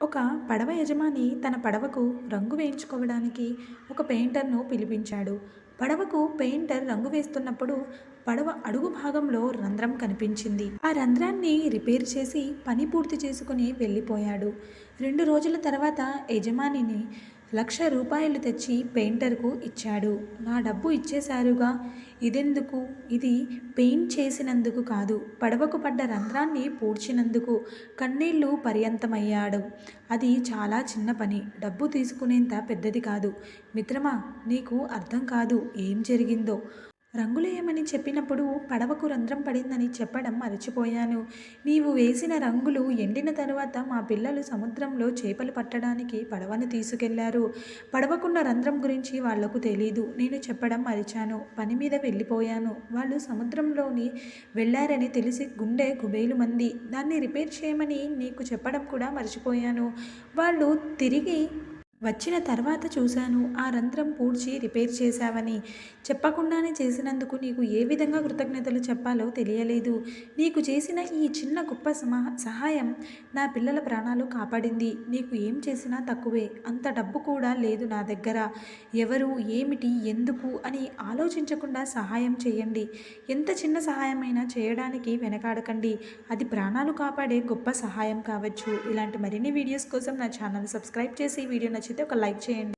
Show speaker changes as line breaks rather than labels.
ఒక పడవ యజమాని తన పడవకు రంగు వేయించుకోవడానికి ఒక పెయింటర్ను పిలిపించాడు. పడవకు పెయింటర్ రంగు వేస్తున్నప్పుడు పడవ అడుగు భాగంలో రంధ్రం కనిపించింది. ఆ రంధ్రాన్ని రిపేర్ చేసి పని పూర్తి చేసుకుని వెళ్ళిపోయాడు. రెండు రోజుల తర్వాత యజమానిని లక్ష రూపాయలు తెచ్చి పెయింటర్కు ఇచ్చాడు. నా డబ్బు ఇచ్చేశారుగా. ఇదెందుకు? ఇది పెయింట్ చేసినందుకు కాదు. పడవకు పడ్డ రంధ్రాన్ని పూడ్చినందుకు కన్నీళ్ళు పర్యంతమయ్యాడు. అది చాలా చిన్న పని. డబ్బు తీసుకునేంత పెద్దది కాదు. మిత్రమా నీకు అర్థం కాదు. ఏం జరిగిందో? రంగులేయమని చెప్పినప్పుడు పడవకు రంధ్రం పడిందని చెప్పడం మరచిపోయాను. నీవు వేసిన రంగులు ఎండిన తరువాత మా పిల్లలు సముద్రంలో చేపలు పట్టడానికి పడవను తీసుకెళ్ళారు. పడవకున్న రంధ్రం గురించి వాళ్ళకు తెలీదు. నేను చెప్పడం మరిచాను. పని మీద వెళ్ళిపోయాను. వాళ్ళు సముద్రంలోని వెళ్ళారని తెలిసి గుండె కుబేలు మంది. దాన్ని రిపేర్ చేయమని నీకు చెప్పడం కూడా మర్చిపోయాను. వాళ్ళు తిరిగి వచ్చిన తర్వాత చూశాను ఆ రంధ్రం పూడ్చి రిపేర్ చేశావని. చెప్పకుండానే చేసినందుకు నీకు ఏ విధంగా కృతజ్ఞతలు చెప్పాలో తెలియలేదు. నీకు చేసిన ఈ చిన్న గొప్ప సమా సహాయం నా పిల్లల ప్రాణాలు కాపాడింది. నీకు ఏం చేసినా తక్కువే అంత డబ్బు కూడా లేదు నా దగ్గర. ఎవరు ఏమిటి ఎందుకు అని ఆలోచించకుండా సహాయం చేయండి. ఎంత చిన్న సహాయమైనా చేయడానికి వెనకాడకండి. అది ప్రాణాలు కాపాడే గొప్ప సహాయం కావచ్చు. ఇలాంటి మరిన్ని వీడియోస్ కోసం నా ఛానల్ సబ్స్క్రైబ్ చేసి వీడియో నచ్చితే ఒక లైక్ చేయండి.